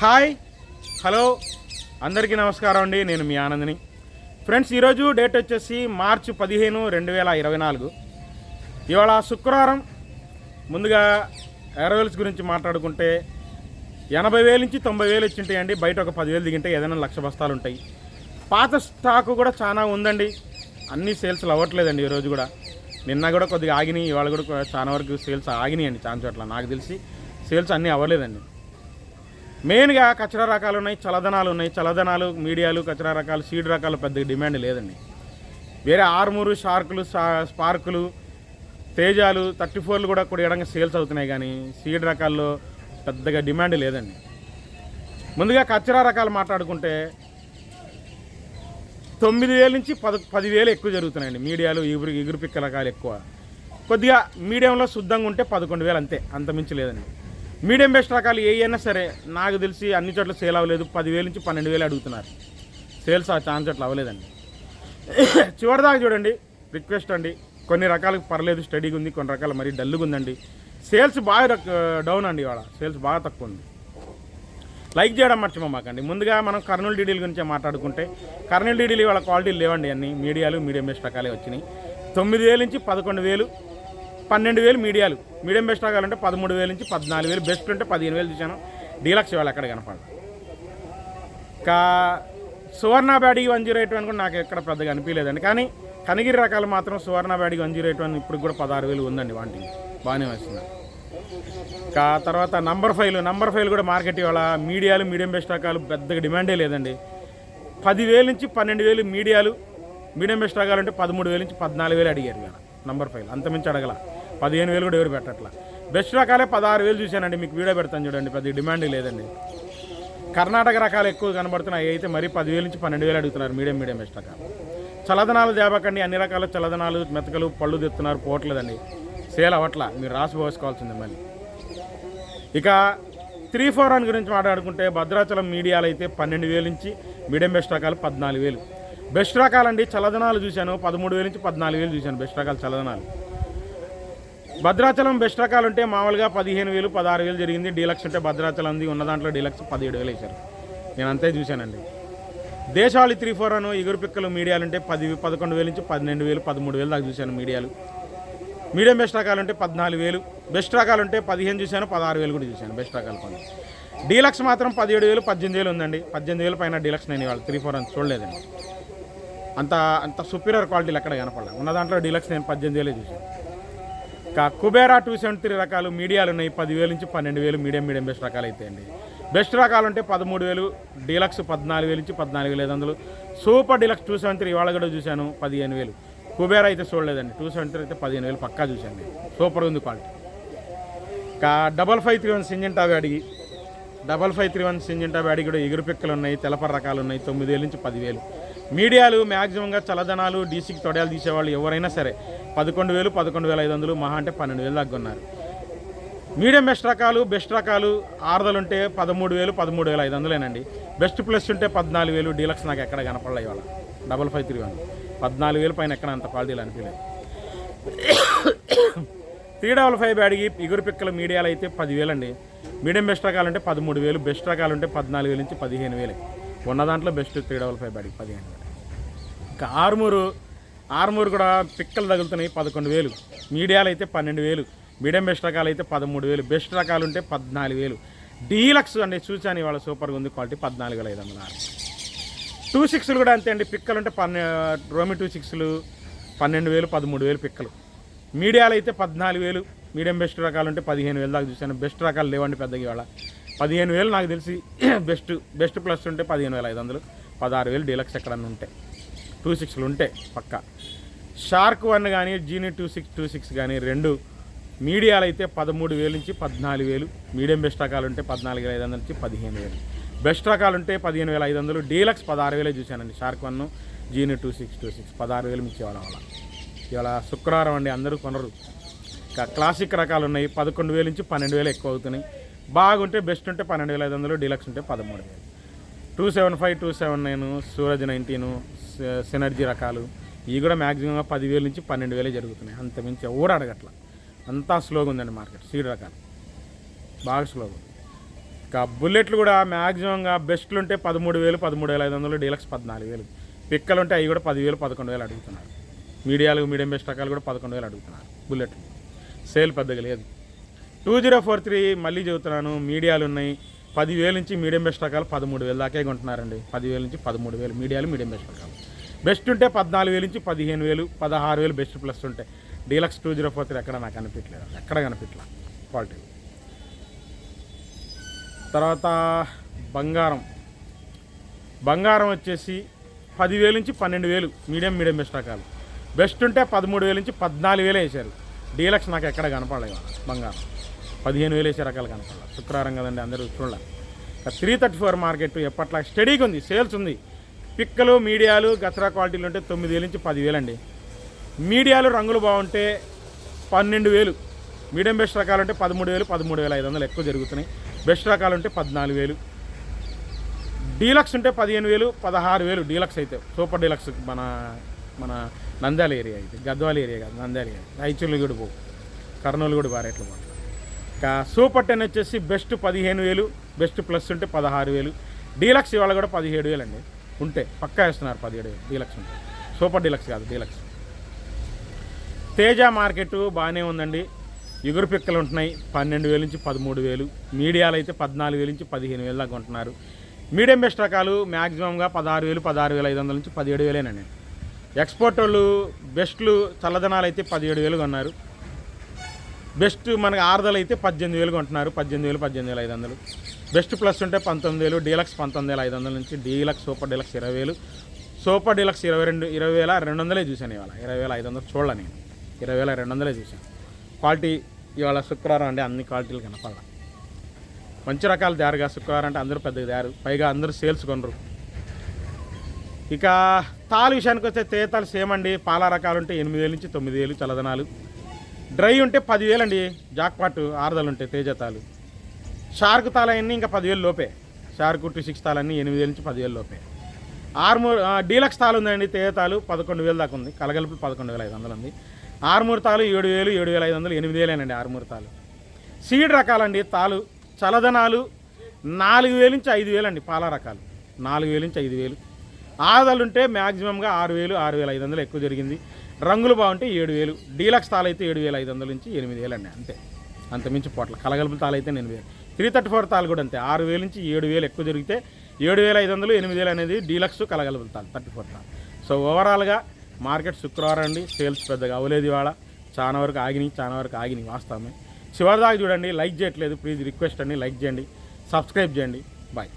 Hi hello అందరికీ నమస్కారం అండి. నేను మీ ఆనందని. ఫ్రెండ్స్ ఈరోజు డేట్ వచ్చేసి మార్చి పదిహేను రెండు వేల ఇరవై నాలుగు. ఇవాళ శుక్రవారం. ముందుగా ఎరవెల్స్ గురించి మాట్లాడుకుంటే ఎనభై వేలు నుంచి తొంభై వేలు వచ్చింటాయండి. బయట ఒక పదివేలు దిగింటే ఏదైనా లక్ష బస్తాలు ఉంటాయి. పాత స్టాకు కూడా చాలా ఉందండి. అన్ని సేల్స్లు అవ్వట్లేదండి ఈరోజు కూడా. నిన్న కూడా కొద్దిగా ఆగినాయి. ఇవాళ కూడా చాలా వరకు సేల్స్ ఆగినాయండి. చాలా చోట్ల నాకు తెలిసి. సేల్స్ అన్నీ అవ్వలేదండి. మెయిన్గా కచరా రకాలు ఉన్నాయి చలదనాలు ఉన్నాయి. చలదనాలు మీడియాలు కచరా రకాలు సీడ్ రకాలు పెద్దగా డిమాండ్ లేదండి. వేరే ఆర్మూరు షార్కులు స్పార్కులు తేజాలు థర్టీ ఫోర్లు కూడా కొడియడంగా సేల్స్ అవుతున్నాయి కానీ సీడ్ రకాల్లో పెద్దగా డిమాండ్ లేదండి. ముందుగా కచ్చరా రకాలు మాట్లాడుకుంటే తొమ్మిది వేల నుంచి పద పదివేలు ఎక్కువ జరుగుతున్నాయండి. మీడియాలు ఎగురు ఎగురు పిక్క రకాలు ఎక్కువ. కొద్దిగా మీడియంలో శుద్ధంగా ఉంటే పదకొండు వేలు అంతే అంత మించి లేదండి. మీడియం బెస్ట్ రకాలు ఏ అయినా సరే నాకు తెలిసి అన్ని చోట్ల సేల్ అవ్వలేదు. పదివేలు నుంచి పన్నెండు వేలు అడుగుతున్నారు. సేల్స్ చాలా చోట్ల అవ్వలేదండి. చివరిదాకా చూడండి. రిక్వెస్ట్ అండి. కొన్ని రకాలకు పర్లేదు స్టడీగా ఉంది కొన్ని రకాలు మరీ డల్గా ఉందండి. సేల్స్ బాగా రక్- డౌన్ అండి ఇవాళ. సేల్స్ బాగా తక్కువ ఉంది. లైక్ చేయడం మర్చిపోమాకండి ముందుగా మనం కర్నూలు డీడీల గురించి మాట్లాడుకుంటే కర్నూలు డీడీలు ఇవాళ క్వాలిటీలు లేవండి అన్ని. మీడియాలు మీడియం బెస్ట్ రకాలే వచ్చినాయి. తొమ్మిది వేలు నుంచి పదకొండు వేలు పన్నెండు వేలు మీడియాలు. మీడియం బెస్ట్ రకాలు అంటే పదమూడు వేలు నుంచి పద్నాలుగు వేలు. బెస్ట్ ఉంటే పదిహేను వేలు చూశాను డీలక్స్ ఇవాళ ఎక్కడ కనపడదు. కా Suvarna బ్యాడీ one zero eight one కూడా నాకు ఎక్కడ పెద్దగా అనిపించలేదండి. కానీ కనిగిరి రకాలు మాత్రం Suvarna బ్యాడీ one zero eight one ఇప్పుడు కూడా పదహారు వేలు ఉందండి వాటికి బాగానే వస్తుంది. కా తర్వాత నంబర్ ఫైవ్ నంబర్ ఫైవ్ కూడా మార్కెట్ ఇవాళ మీడియాలు మీడియం బెస్ట్ రకాలు పెద్దగా డిమాండే లేదండి. పదివేలు నుంచి పన్నెండు వేలు మీడియాలు మీడియం బెస్ట్ రకాలు అంటే పదమూడు వేలు నుంచి పద్నాలుగు వేలు అడిగారు ఇవాళ నంబర్ ఫైవ్ అంతమించి అడగల. పదిహేను వేలు కూడా ఎవరు పెట్టట్లా. బెస్ట్ రకాలే పదహారు వేలు చూశానండి మీకు వీడియో పెడతాను చూడండి పెద్ద డిమాండ్ లేదండి. కర్ణాటక రకాలు ఎక్కువ కనబడుతున్నాయి అవి అయితే మరీ పదివేలు నుంచి పన్నెండు వేలు అడుగుతున్నారు మీడియం మీడియం బెస్ట్ రకాలు. చలదనాలు దేవకండి అన్ని రకాల చలదనాలు మెతకలు పళ్ళు తెస్తున్నారు పోవట్లేదండి. సేల్ అవ్వట్లా మీరు రాసి పోసుకోవాల్సింది మళ్ళీ. ఇక త్రీ ఫోర్ వన్ గురించి మాట్లాడుకుంటే భద్రాచలం మీడియాలు అయితే పన్నెండు వేలు నుంచి మీడియం బెస్ట్ రకాలు పద్నాలుగు వేలు. బెస్ట్ రకాలండి చలదనాలు చూశాను పదమూడు వేలు నుంచి పద్నాలుగు వేలు చూశాను బెస్ట్ రకాలు చలదనాలు. భద్రాచలం బెస్ట్ రకాలు ఉంటే మామూలుగా పదిహేను వేలు పదహారు వేలు జరిగింది. డీలక్స్ ఉంటే భద్రాచలం ఉంది. ఉన్న దాంట్లో డీలక్స్ పదిహేడు వేలు వేశారు. నేను అంతే చూశానండి. దేశాలి త్రీ ఫోర్ అను ఎగురు పిక్కలు మీడియాలు ఉంటే పది పదకొండు వేలు నుంచి పన్నెండు వేలు పదమూడు వేలు దాకా చూశాను మీడియాలు. మీడియం బెస్ట్ రకాలు ఉంటే పద్నాలుగు వేలు. బెస్ట్ రకాలు ఉంటే పదిహేను చూశాను పదహారు వేలు కూడా చూశాను బెస్ట్ రకాలు కొన్ని. డీలక్స్ మాత్రం పదిహేడు వేలు పద్దెనిమిది వేలు ఉందండి. పద్దెనిమిది వేలు పైన డీలక్స్ నేను ఇవాళ త్రీ ఫోర్ అని చూడలేదండి. అంత అంత సుపీరియర్ క్వాలిటీలు ఎక్కడ కనపడలేదు. ఉన్న దాంట్లో డీలక్స్ నేను పద్దెనిమిది వేలే చూశాను. ఇంకా కుబేరా టూ సెవెంటీ త్రీ రకాలు మీడియాలు ఉన్నాయి. పదివేలు నుంచి పన్నెండు వేలు మీడియం మీడియం బెస్ట్ రకాలు అయితే అండి. బెస్ట్ రకాలు ఉంటే పదమూడు వేలు డీలక్స్ పద్నాలుగు వేలు నుంచి పద్నాలుగు వేలు ఐదు వందలు. Super deluxe two seventy three ఇవాళ కూడా చూశాను పదిహేను వేలు. కుబేరా అయితే చూడలేదండి. టూ సెవెంటీ త్రీ అయితే పదిహేను వేలు పక్కా చూశాను నేను. సూపర్ ఉంది క్వాలిటీ. ఇంకా double five three one Syngenta అడిగి double five three one Syngenta బ్యాడీ కూడా ఎగురు పిక్కలు ఉన్నాయి తెలపర రకాలు ఉన్నాయి తొమ్మిది వేలు నుంచి పదివేలు. మీడియాలు మ్యాక్సిమంగా చల్లదనాలు డీసీకి తొడయాలు తీసేవాళ్ళు ఎవరైనా సరే పదకొండు వేలు పదకొండు వేల ఐదు వందలు మహా అంటే పన్నెండు వేలు దాకా ఉన్నారు మీడియం బెస్ట్ రకాలు బెస్ట్ రకాలు ఆరుదలు ఉంటే పదమూడు వేలు పదమూడు వేల ఐదు వందలేనండి. బెస్ట్ ప్లస్ ఉంటే పద్నాలుగు వేలు డీలక్స్ నాకు ఎక్కడ కనపడలే ఇవాళ. Double five three one. పద్నాలుగు వేలు పైన ఎక్కడ అంత క్వాలిటీలు అనిపించలేదు త్రీ డబల్ ఫైవ్ బ్యాడ్కి ఇగురు పిక్కల మీడియాలు అయితే పదివేలండి. మీడియం బెస్ట్ రకాలు అంటే పదమూడు వేలు బెస్ట్ రకాలు ఉంటే పద్నాలుగు వేలు నుంచి పదిహేను వేలు. ఉన్న దాంట్లో బెస్ట్ త్రీ డబల్ ఫైవ్ బ్యాడ్కి పదిహేను. ఇంకా ఆర్మూరు ఆర్మూరు కూడా పిక్కలు తగులుతున్నాయి పదకొండు వేలు. మీడియాలు అయితే పన్నెండు వేలు. మీడియం బెస్ట్ రకాలు అయితే పదమూడు వేలు. బెస్ట్ రకాలు ఉంటే పద్నాలుగు వేలు. డీలక్స్ అండి చూసాను ఇవాళ సూపర్గా ఉంది క్వాలిటీ పద్నాలుగు వేల ఐదు వందల ఆరు టూ సిక్స్లు కూడా అంతే అండి పిక్కలు ఉంటే పన్నె రోమి టూ సిక్స్లు పన్నెండు వేలు పదమూడు వేలు పిక్కలు. మీడియాలు అయితే పద్నాలుగు వేలు. మీడియం బెస్ట్ రకాలు ఉంటే పదిహేను వేలు దాకా చూశాను. బెస్ట్ రకాలు లేవండి పెద్దగా ఇవాళ. పదిహేను వేలు నాకు తెలిసి బెస్ట్ బెస్ట్ ప్లస్ ఉంటే పదిహేను వేల ఐదు వందలు పదహారు వేలు డీలక్స్ ఎక్కడన్నా ఉంటే. టూ సిక్స్లు ఉంటే పక్క. షార్క్ వన్ కానీ genie two six two six కానీ రెండు మీడియాలు అయితే పదమూడు వేలు నుంచి పద్నాలుగు వేలు మీడియం బెస్ట్ రకాలు ఉంటే పద్నాలుగు వేల ఐదు వందల నుంచి పదిహేను వేలు. బెస్ట్ రకాలు ఉంటే పదిహేను వేల ఐదు వందలు డీలక్స్ పదహారు వేలే చూశానండి shark one genie two six two six పదహారు వేలు మించి ఇవ్వడం వల్ల. ఇవాళ శుక్రవారం అండి అందరూ కొనరు. ఇంకా క్లాసిక్ రకాలు ఉన్నాయి పదకొండు వేలు నుంచి పన్నెండు వేలు ఎక్కువ అవుతున్నాయి. బాగుంటే బెస్ట్ ఉంటే పన్నెండు వేల ఐదు వందలు డీలక్స్ ఉంటే పదమూడు వేలు. Two seven five two seven nine Suraj nineteen synergy రకాలు ఇవి కూడా మ్యాక్సిమంగా పదివేల నుంచి పన్నెండు వేలే జరుగుతున్నాయి. అంత మించి ఎవరు అడగట్ల. అంతా స్లోగా ఉందండి మార్కెట్ సీడ్ రకాలు. బాగా స్లోగా ఉంది ఇంకా బుల్లెట్లు కూడా మ్యాక్సిమంగా బెస్ట్లు ఉంటే పదమూడు వేలు పదమూడు వేల ఐదు వందలు డీలక్స్ పద్నాలుగు వేలు. పిక్కలు ఉంటే అవి కూడా పదివేలు పదకొండు వేలు అడుగుతున్నారు. మీడియాలు మీడియం బెస్ట్ రకాలు కూడా పదకొండు వేలు అడుగుతున్నారు. బుల్లెట్లు సేల్ పెద్దగా లేదు. టూ జీరో ఫోర్ త్రీ మళ్ళీ చెబుతున్నాను మీడియాలు ఉన్నాయి. పదివేల నుంచి మీడియం బెస్ట్ రకాలు పదమూడు వేలు దాకే కొంటున్నారండి. పదివేల నుంచి పదమూడు వేలు మీడియాలు మీడియం బెస్ట్ రకాలు. బెస్ట్ ఉంటే పద్నాలుగు వేలు నుంచి పదిహేను వేలు పదహారు వేలు బెస్ట్ ప్లస్ ఉంటాయి deluxe two zero four three ఎక్కడ నాకు కనిపించలేదు ఎక్కడ కనిపించలే. క్వాలిటీ. తర్వాత బంగారం. బంగారం వచ్చేసి పదివేలు నుంచి పన్నెండు వేలు మీడియం మీడియం బెస్ట్ రకాలు. బెస్ట్ ఉంటే పదమూడు వేలు నుంచి పద్నాలుగు వేలు వేశారు. డీలక్స్ నాకు ఎక్కడ కనపడలేదు. బంగారం. పదిహేను వేలు వేసే రకాలు కనపడాలి. శుక్రవారం కదండి అందరూ చూడాలి. త్రీ థర్టీ ఫోర్ మార్కెట్ ఎప్పట్లా స్టడీగా ఉంది సేల్స్ ఉంది. పిక్కలు మీడియాలు గసరా క్వాలిటీలు ఉంటే తొమ్మిది వేలు నుంచి పదివేలు అండి మీడియాలు రంగులు బాగుంటే పన్నెండు వేలు. మీడియం బెస్ట్ రకాలు ఉంటే పదమూడు వేలు పదమూడు వేల ఐదు వందలు ఎక్కువ జరుగుతున్నాయి. బెస్ట్ రకాలు ఉంటే పద్నాలుగు వేలు. డీలక్స్ ఉంటే పదిహేను వేలు పదహారు వేలు డీలక్స్ అయితే. సూపర్ డీలక్స్ మన మన నంద్యాల ఏరియా అయితే గద్వాల ఏరియా కాదు నంద్యాల ఏరియా. రాయచూర్లు కూడా పోవు. కర్నూలు కూడా బారేట్లు రేట్లు సూపర్ టెన్ వచ్చేసి బెస్ట్ పదిహేను వేలు బెస్ట్ ప్లస్ ఉంటే పదహారు వేలు. డీలక్స్ ఇవాళ కూడా పదిహేడు వేలు అండి. ఉంటే పక్కా వేస్తున్నారు పదిహేడు వేలు డీలక్స్ ఉంటే. సూపర్ డీలక్స్ కాదు డీలక్స్. తేజ మార్కెట్ బాగానే ఉందండి. ఎగురు పిక్కలు ఉంటున్నాయి. పన్నెండు వేలు నుంచి పదమూడు వేలు. మీడియాలు అయితే పద్నాలుగు వేలు నుంచి పదిహేను వేలు దాకా ఉంటున్నారు. మీడియం బెస్ట్ రకాలు మ్యాక్సిమంగా పదహారు వేలు పదహారు వేల ఐదు వందల నుంచి పదిహేడు వేలేనండి. ఎక్స్పోర్ట్ వాళ్ళు బెస్ట్లు చల్లదనాలు అయితే పదిహేడు వేలు కొన్నారు. బెస్ట్ మనకి ఆరుదలు అయితే పద్దెనిమిది వేలు కొంటున్నారు. పద్దెనిమిది వేలు పద్దెనిమిది వేలు ఐదు వందలు. బెస్ట్ ప్లస్ ఉంటే పంతొమ్మిది వేలు డీలక్స్ పంతొమ్మిది వేల ఐదు వందల నుంచి డీలక్స్ సూపర్ డీలక్స్ ఇరవై వేలు. సూపర్ డీలక్స్ ఇరవై రెండు ఇరవై వేల రెండు వందలే చూశాను ఇవాళ. ఇరవై వేల ఐదు వందలు చూడాల నేను. ఇరవై వేల రెండు వందలే చూశాను. క్వాలిటీ ఇవాళ శుక్రవారం అంటే అన్ని క్వాలిటీలు కనపడాలి. మంచి రకాలు దారుగా శుక్రవారం అంటే అందరూ పెద్దగా దారు పైగా అందరూ సేల్స్ కొనరు. ఇక తాళ విషయానికి వస్తే తేతాలు సేమ్ అండి. పాల రకాలు ఉంటే ఎనిమిది వేలు నుంచి తొమ్మిది వేలు చల్లదనాలు. డ్రై ఉంటే పదివేలు అండి జాక్పాట్ ఆరుదలు ఉంటాయి తేజ తాలు. షార్క్ తాలన్నీ ఇంకా పదివేలు లోపే. షార్క్ టూ సిక్స్ తాలన్నీ ఎనిమిది వేల నుంచి పదివేలు లోపే. ఆర్మూర్ డీలక్స్ తాలు ఉందండి తేజ తాలు పదకొండు వేలు దాకా ఉంది. కలగలుపు పదకొండు వేల ఐదు వందలు ఉంది. ఆర్మూర్ తాలు ఏడు వేలు ఏడు వేల ఐదు వందలు ఎనిమిది వేలేనండి ఆర్మూర్ తాలు. సీడ్ రకాలండి తాలు చలదనాలు నాలుగు వేలు నుంచి ఐదు వేలు అండి పాల రకాలు. నాలుగు వేలు నుంచి ఐదు వేలు. ఆరుదలు ఉంటే మ్యాక్సిమంగా ఆరు వేలు ఆరు వేల ఐదు వందలు ఎక్కువ జరిగింది. రంగులు బాగుంటే ఏడు వేలు. డీలక్స్ తాలు అయితే ఏడు వేల ఐదు వందల నుంచి ఎనిమిది వేలు అండి అంతే. అంత మించి పోట్ల. కలగలుపుల తాలు అయితే ఎనిమిది వేలు. త్రీ థర్టీ ఫోర్ తాలు కూడా అంతే. ఆరు వేలు నుంచి ఏడు వేలు ఎక్కువ జరిగితే ఏడు వేల ఐదు వందలు ఎనిమిది వేలు అనేది డీలక్స్ కలగలుపుల తాలు థర్టీ ఫోర్ తాలు సో ఓవరాల్గా మార్కెట్ శుక్రవారం అండి. సేల్స్ పెద్దగా అవ్వలేదు ఇవాళ. చాలా వరకు ఆగినాయి చాలా వరకు ఆగినాయి వాస్తవమే. చివరిదాకా చూడండి. లైక్ చేయట్లేదు. ప్లీజ్ రిక్వెస్ట్ అండి. లైక్ చేయండి. సబ్స్క్రైబ్ చేయండి. బాయ్.